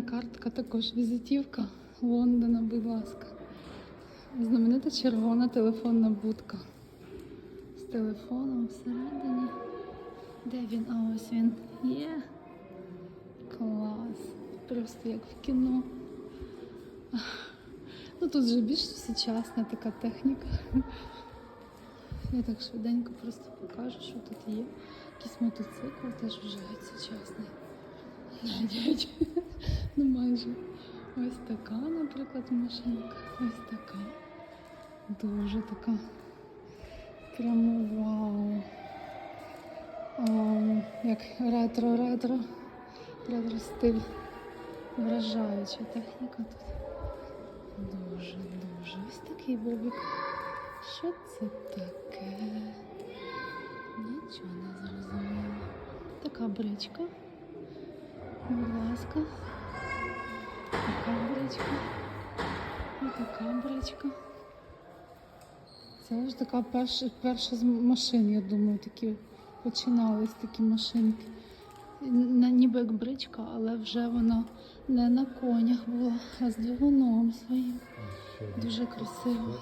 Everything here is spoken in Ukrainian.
Картка також візитівка Лондона, будь ласка. Знаменита червона телефонна будка. З телефоном всередині. Де він? А ось він є. Клас. Просто як в кіно. Ну тут вже більш сучасна така техніка. Я так швиденько просто покажу, що тут є. Якийсь мотоцикл теж вже сучасний. Навіть. Ну майже. Ось така, наприклад, машинка. Ось така. Дуже така. Прямо вау. Ам, як ретро-ретро. Ретро стиль. Вражаюча техніка тут. Дуже, дуже. Ось такий бобік. Що це таке? Нічого не зрозуміло. Така бричка. Будь ласка. Така бричка. І така бричка. Це ж така перша, перша з машин, я думаю, такі починались такі машинки. На, ніби як бричка, але вже вона не на конях була, а з двигуном своїм. Дуже красиво.